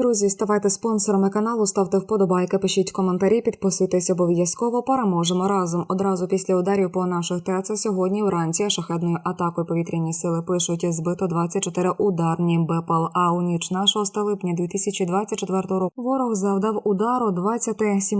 Друзі, ставайте спонсорами каналу, ставте вподобайки, пишіть коментарі, підписуйтесь обов'язково. Переможемо разом. Одразу після ударів по наших ТЕЦ сьогодні вранці шахедною атакою повітряні сили пишуть збито 24 ударні БПЛА у ніч на 6 липня 2024 року. Ворог завдав удару 27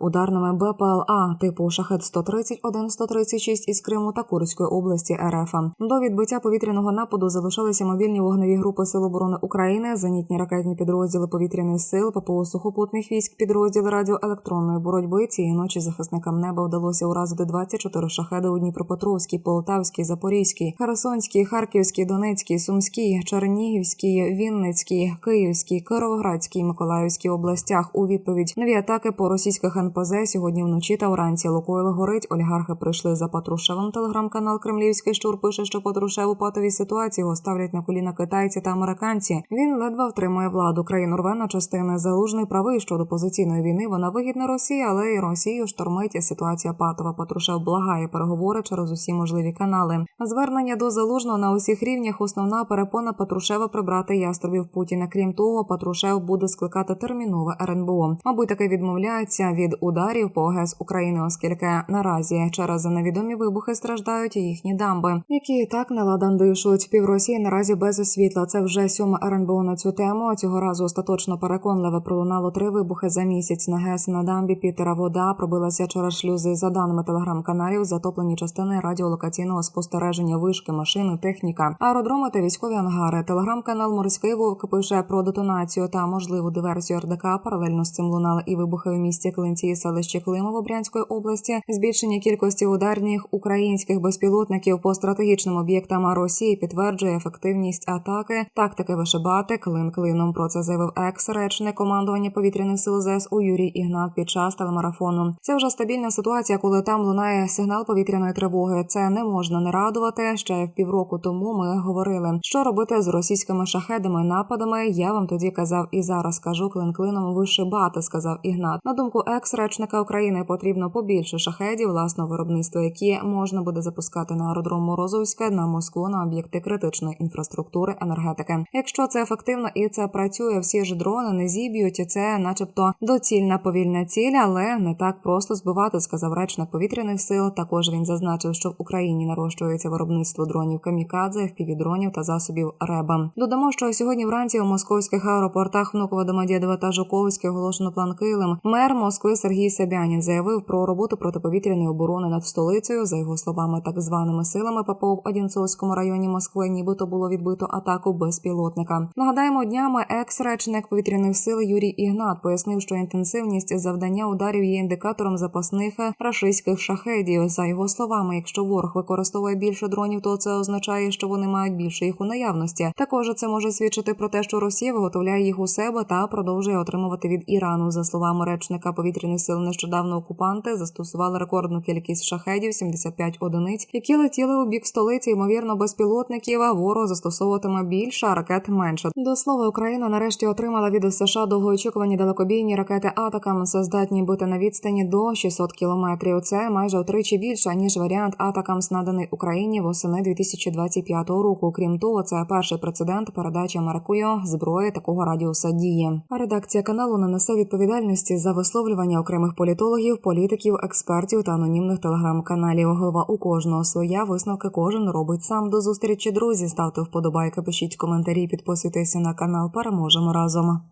ударними БПЛА типу шахет 131 136 із Криму та Курської області РФ. До відбиття повітряного нападу залишалися мобільні вогневі групи Сил оборони України, зенітні ракетні підрозділи повітряних сил, ППО сухопутних військ, підрозділи радіоелектронної боротьби. Цієї ночі захисникам неба вдалося уразити 24 шахеди у Дніпропетровській, Полтавській, Запорізькій, Херсонській, Харківській, Донецькій, Сумській, Чернігівській, Вінницькій, Київській, Кировоградській, Миколаївській областях. У відповідь нові атаки по російських НПЗ сьогодні вночі та вранці Лукойл горить. Олігархи прийшли за Патрушевим. Телеграм-канал Кремлівський щур пише, що Патрушев у патовій ситуації його ставлять на коліна китайці та американці. Він ледве втримує владу. Країну рве на залужний правий щодо позиційної війни. Вона вигідна Росії, але і Росію штормить ситуація патова. Патрушев благає переговори через усі можливі канали. Звернення до залужного на усіх рівнях. Основна перепона Патрушева прибрати яструбів Путіна. Крім того, Патрушев буде скликати термінове РНБО. Мабуть, таки відмовляється від ударів по ГЕС України, оскільки наразі через невідомі вибухи страждають їхні дамби, які і так наладан дишуть. Пів Росії наразі без світла. Це вже сьома РНБО на цю тему. Цього разу остаточно переконливо пролунало три вибухи за місяць на ГЕС на дамбі. Пітера вода пробилася через шлюзи. За даними телеграм-каналів, затоплені частини радіолокаційного спостереження, вишки, машини, техніка, аеродроми та військові ангари. Телеграм-канал Морський Вовк пише про детонацію та можливу диверсію РДК. Паралельно з цим лунали і вибухи в місті Клинці і селищі Климово Брянської області. Збільшення кількості ударних українських безпілотників по стратегічним об'єктам Росії підтверджує ефективність атаки. Тактики вишибати клин клином. Про це заявив екс-речник командування повітряних сил ЗСУ Юрій Ігнат під час телемарафону. Це вже стабільна ситуація, коли там лунає сигнал повітряної тривоги. Це не можна не радувати. Ще півроку тому ми говорили, що робити з російськими шахедами нападами. Я вам тоді казав і зараз кажу клин клином вишибати, сказав Ігнат. На думку екс-речника України потрібно побільше шахедів власного виробництва, які можна буде запускати на аеродром Морозовська на Москву на об'єкти критичної інфраструктури енергетики. Якщо це ефективно і це працює, всі ж дрони не зіб'ють. Це, начебто, доцільна повільна ціль, але не так просто збивати, сказав речник повітряних сил. Також він зазначив, що в Україні нарощується виробництво дронів камікадзе, впівдронів та засобів РЕБА. Додамо, що сьогодні вранці у московських аеропортах Внуково, Домодєдова та Жуковське оголошено план Килим. Мер Москви Сергій Собянін заявив про роботу протиповітряної оборони над столицею. За його словами, так званими силами ППО в Одінцовському районі Москви, нібито було відбито атаку безпілотника. Нагадаємо, днями екс-речник повітряних сил Юрій Ігнат пояснив, що інтенсивність завдання ударів є індикатором запасних рашистських шахедів. За його словами, якщо ворог використовує більше дронів, то це означає, що вони мають більше їх у наявності. Також це може свідчити про те, що Росія виготовляє їх у себе та продовжує отримувати від Ірану. За словами речника повітряних сил, нещодавно окупанти застосували рекордну кількість шахедів 75 одиниць, які летіли у бік столиці. Ймовірно, безпілотників. А ворог застосовуватиме більше, а ракет менше. До слова, Україна нарешті отримала від США довгоочікувані далекобійні ракети Атакамс, здатні бути на відстані до 600 кілометрів. Це майже втричі більше ніж варіант Атакамс, наданий Україні восени 2025 року. Крім того, це перший прецедент передачі Америкою зброї такого радіуса дії. Редакція каналу не несе відповідальності за висловлювання окремих політологів, політиків, експертів та анонімних телеграм-каналів. Голова у кожного своя висновки кожен робить сам. До зустрічі, друзі. Ставте вподобайки, пишіть коментарі, підписуйтеся на канал. Переможемо разом. o zaman.